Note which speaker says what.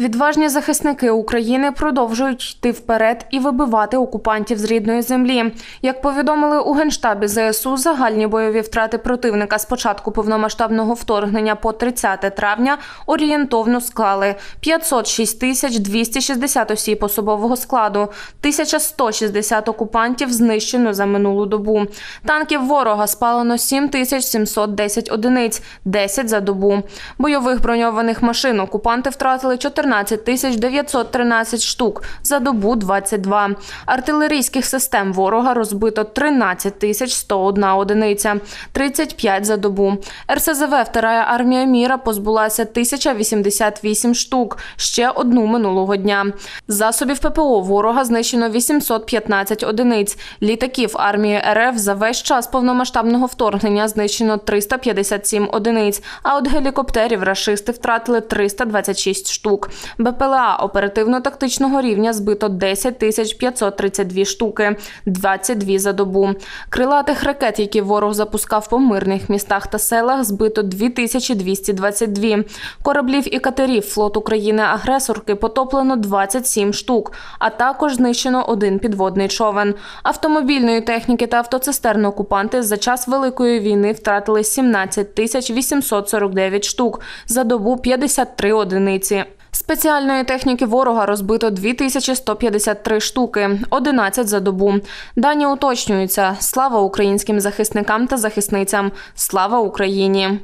Speaker 1: Відважні захисники України продовжують йти вперед і вибивати окупантів з рідної землі. Як повідомили у генштабі ЗСУ, загальні бойові втрати противника з початку повномасштабного вторгнення по 30 травня орієнтовно склали 506 тисяч 260 осіб особового складу, 1160 окупантів знищено за минулу добу. Танків ворога спалено 7 тисяч 710 одиниць, 10 за добу. Бойових броньованих машин окупанти втратили 14 тисяч 913 штук, за добу 22. Артилерійських систем ворога розбито 13 тисяч 101 одиниця, 35 за добу. РСЗВ Вторая армія міра позбулася 1088 штук, ще одну минулого дня. Засобів ППО ворога знищено 815 одиниць. Літаків армії РФ за весь час повномасштабного вторгнення знищено 357 одиниць, а от гелікоптерів рашисти втратили 326 штук. БПЛА оперативно-тактичного рівня збито 10 тисяч 532 штуки, 22 за добу. Крилатих ракет, які ворог запускав по мирних містах та селах, збито 2222. Кораблів і катерів флот України-агресорки потоплено 27 штук, а також знищено один підводний човен. Автомобільної техніки та автоцистерн окупанти за час Великої війни втратили 17 тисяч 849 штук, за добу 53 одиниці. Спеціальної техніки ворога розбито 2153 штуки, 11 за добу. Дані уточнюються. Слава українським захисникам та захисницям. Слава Україні!